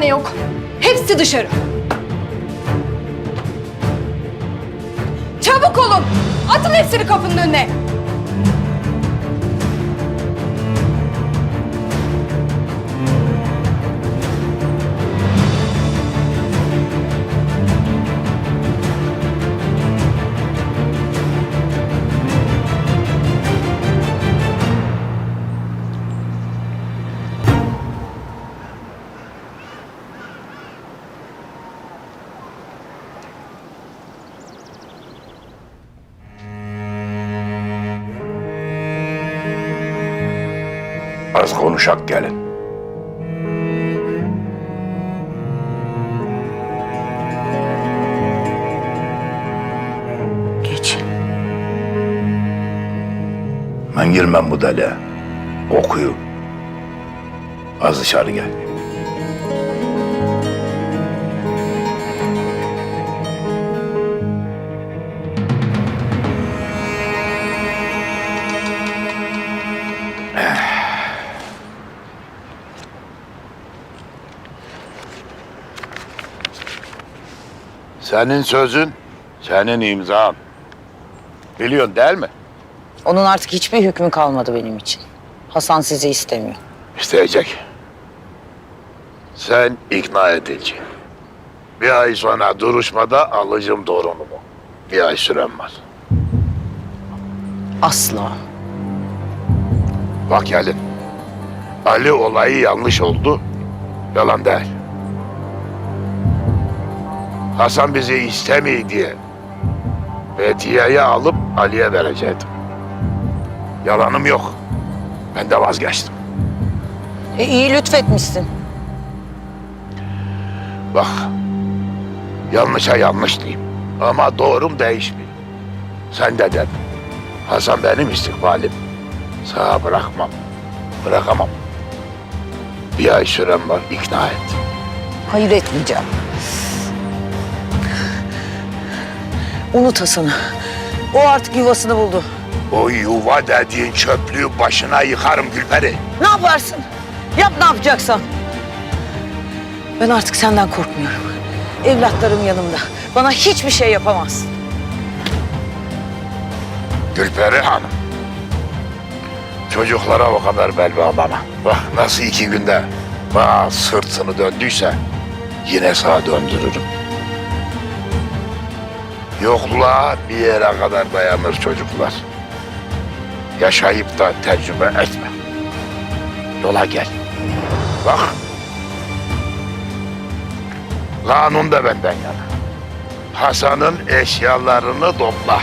ne yok. Hepsi dışarı. Çabuk olun. Atın hepsini kapının önüne. Az konuşak gelin. Geç. Ben girmem bu deliğe. Okuyu. Az dışarı gel. Senin sözün, senin imzan. Biliyorsun değil mi? Onun artık hiçbir hükmü kalmadı benim için. Hasan sizi istemiyor. İsteyecek. Sen ikna edici. Bir ay sonra duruşmada alacağım torunumu. Bir ay sürem var. Asla. Bak gelin. Ali olayı yanlış oldu. Yalan değil. Hasan bizi istemiyor diye. Hediyeyi alıp Ali'ye verecektim. Yalanım yok. Ben de vazgeçtim. E, iyi lütfetmişsin. Bak. Yanlışa yanlış diyeyim. Ama doğrum değişmiyor. Sen de dedin. Hasan benim istikbalim. Sağa bırakmam. Bırakamam. Bir ay sürem var ikna et. Hayır etmeyeceğim. Unut Hasan'ı. O artık yuvasını buldu. O yuva dediğin çöplüğü başına yıkarım Gülperi. Ne yaparsın? Yap ne yapacaksan. Ben artık senden korkmuyorum. Evlatlarım yanımda. Bana hiçbir şey yapamazsın. Gülperi Hanım. Çocuklara o kadar bel bağlama. Bak nasıl iki günde bana sırtını döndüyse yine sağa döndürürüm. Yokluğa bir yere kadar dayanır çocuklar. Yaşayıp da tecrübe etme. Yola gel. Bak. Kanun da benden yana. Hasan'ın eşyalarını topla.